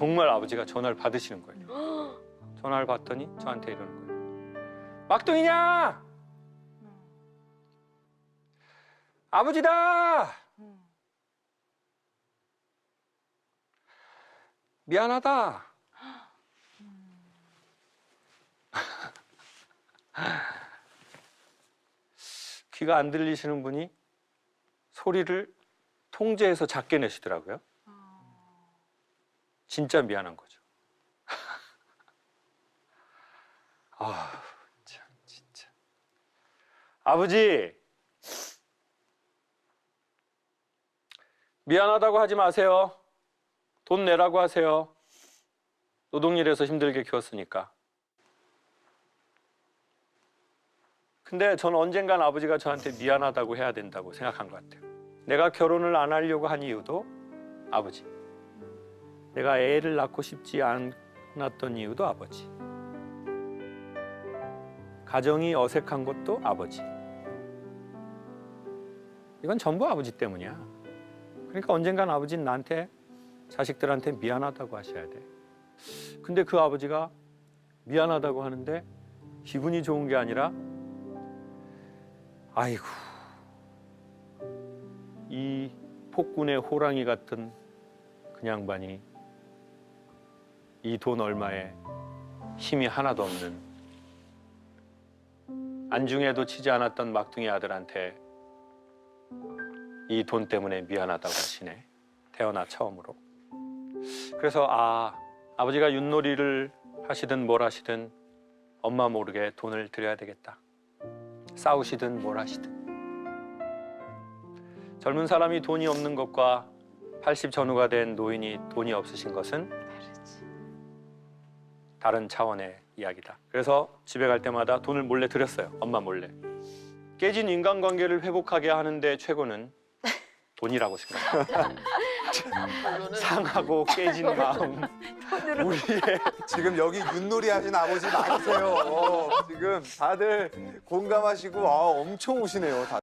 정말 아버지가 전화를 받으시는 거예요. 전화를 받더니 저한테 이러는 거예요. 막둥이냐? 아버지다! 미안하다. 귀가 안 들리시는 분이 소리를 통제해서 작게 내시더라고요. 진짜 미안한 거죠. 아, 참 진짜. 아버지 미안하다고 하지 마세요. 돈 내라고 하세요. 노동일해서 힘들게 키웠으니까. 근데 저는 언젠간 아버지가 저한테 미안하다고 해야 된다고 생각한 것 같아요. 내가 결혼을 안 하려고 한 이유도 아버지. 내가 애를 낳고 싶지 않았던 이유도 아버지. 가정이 어색한 것도 아버지. 이건 전부 아버지 때문이야. 그러니까 언젠간 아버지는 나한테 자식들한테 미안하다고 하셔야 돼. 근데 그 아버지가 미안하다고 하는데 기분이 좋은 게 아니라 아이고 이 폭군의 호랑이 같은 그 양반이 이 돈 얼마에 힘이 하나도 없는 안중에도 치지 않았던 막둥이 아들한테 이 돈 때문에 미안하다고 하시네. 태어나 처음으로. 그래서 아 아버지가 윷놀이를 하시든 뭘 하시든 엄마 모르게 돈을 드려야 되겠다. 싸우시든 뭘 하시든. 젊은 사람이 돈이 없는 것과 80 전후가 된 노인이 돈이 없으신 것은? 다 른 차원의 이야기다. 그래서 집에 갈 때마다 돈을 몰래 드렸어요. 엄마 몰래. 깨진 인간관계를 회복하게 하는데 최고는 돈이라고 생각합니다. 상하고 깨진 마음, 우리의 지금 여기 윷놀이 하신 아버지 많으세요. 어, 지금 다들 공감하시고 아, 엄청 우시네요, 다들.